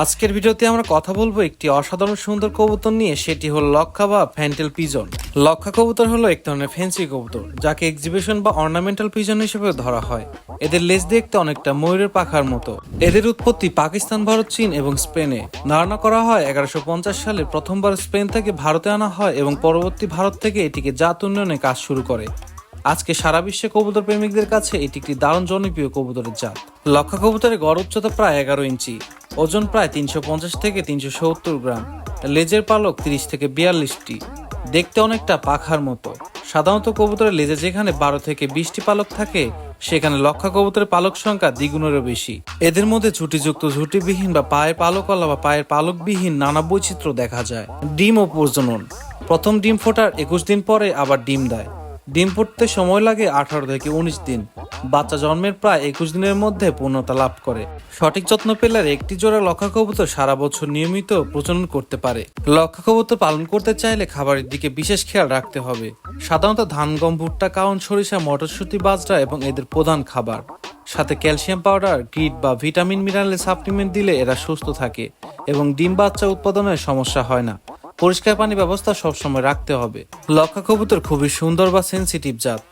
আজকের ভিডিওতে আমরা কথা বলব একটি অসাধারণ সুন্দর কবুতর নিয়ে, সেটি হলো লক্ষা বা ফ্যান্টেল পিজন। লক্ষা কবুতর হলো এক ধরনের ফ্যান্সি কবুতর, যাকে এক্সিবিশন বা অর্নামেন্টাল পিজন হিসেবে ধরা হয়। এদের লেজ দেখতে অনেকটা ময়ূরের পাখার মতো। এদের উৎপত্তি পাকিস্তান, ভারত, চীন এবং স্পেনে। ধারণা করা হয় এগারোশো পঞ্চাশ সালে প্রথমবার স্পেন থেকে ভারতে আনা হয় এবং পরবর্তী ভারত থেকে এটিকে জাত উন্নয়নে কাজ শুরু করে। আজকে সারা বিশ্বে কবুতর প্রেমিকদের কাছে এটি একটি দারুণ জনপ্রিয় কবুতরের জাত। লক্ষা কবুতরের গড় উচ্চতা প্রায় এগারো ইঞ্চি। ওজন প্রায় তিনশো পঞ্চাশ থেকে তিনশো সত্তর গ্রাম। লেজের পালক তিরিশ থেকে বিয়াল্লিশটি। দেখতে অনেকটা পাখার মতো। সাধারণত কবুতরের লেজে যেখানে বারো থেকে বিশটি পালক থাকে, সেখানে লক্ষা কবুতরের পালক সংখ্যা দ্বিগুণেরও বেশি। এদের মধ্যে ঝুটিযুক্ত, ঝুটিবিহীন বা পায়ের পালকলা বা পায়ের পালকবিহীন নানা বৈচিত্র্য দেখা যায়। ডিম ও প্রজনন। প্রথম ডিম ফোটার একুশ দিন পরে আবার ডিম দেয়। ডিম ফুটতে সময় লাগে আঠারো থেকে উনিশ দিন। বাচ্চা জন্মের প্রায় একুশ দিনের মধ্যে পূর্ণতা লাভ করে। সঠিক যত্ন পেলে একটি জোড়া লক্ষা কবুতর সারা বছর নিয়মিত প্রজনন করতে পারে। লক্ষা কবুতর পালন করতে চাইলে খাবারের দিকে বিশেষ খেয়াল রাখতে হবে। সাধারণত ধান, গম, ভুট্টা কাউন সরিষা, মটরশুঁটি, বাজরা এবং এদের প্রধান খাবার। সাথে ক্যালসিয়াম পাউডার, গ্রিড বা ভিটামিন, মিনারেল সাপ্লিমেন্ট দিলে এরা সুস্থ থাকে এবং ডিম বাচ্চা উৎপাদনের সমস্যা হয় না। পরিষ্কার পানি ব্যবস্থা সবসময় রাখতে হবে। লক্ষা কবুতর খুবই সুন্দর বা সেন্সিটিভ জাত।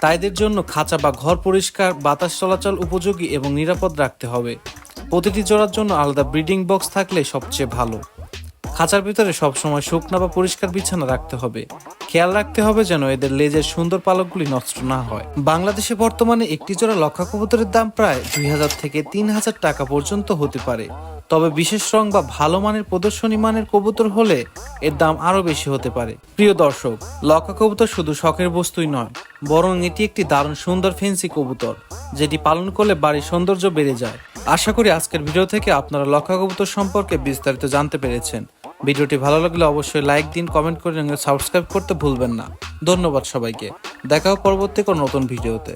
তাইদের জন্য খাঁচা বা ঘর পরিষ্কার, বাতাস চলাচল উপযোগী এবং নিরাপদ রাখতে হবে। প্রতিটি জোড়ার জন্য আলাদা ব্রিডিং বক্স থাকলে সবচেয়ে ভালো। খাঁচার ভিতরে সবসময় শুকনা বা পরিষ্কার বিছানা রাখতে হবে। খেয়াল রাখতে হবে যেন এদের লেজের সুন্দর পালকগুলি নষ্ট না হয়। বাংলাদেশে বর্তমানে একটি জোড়া লক্ষা কবুতরের দাম প্রায় দুই হাজার থেকে তিন হাজার টাকা পর্যন্ত হতে পারে। তবে বিশেষ রং বা ভালো মানের প্রদর্শনী মানের কবুতর হলে এর দাম আরও বেশি হতে পারে। প্রিয় দর্শক লক্ষা কবুতর শুধু শখের বস্তুই নয়, বরং এটি একটি দারুণ সুন্দর ফেন্সি কবুতর, যেটি পালন করলে বাড়ির সৌন্দর্য বেড়ে যায়। আশা করি আজকের ভিডিও থেকে আপনারা লক্ষা কবুতর সম্পর্কে বিস্তারিত জানতে পেরেছেন। ভিডিওটি ভালো লাগলে অবশ্যই লাইক দিন, কমেন্ট করে সাবস্ক্রাইব করতে ভুলবেন না। ধন্যবাদ সবাইকে। দেখা পরবর্তী কোনো নতুন ভিডিওতে।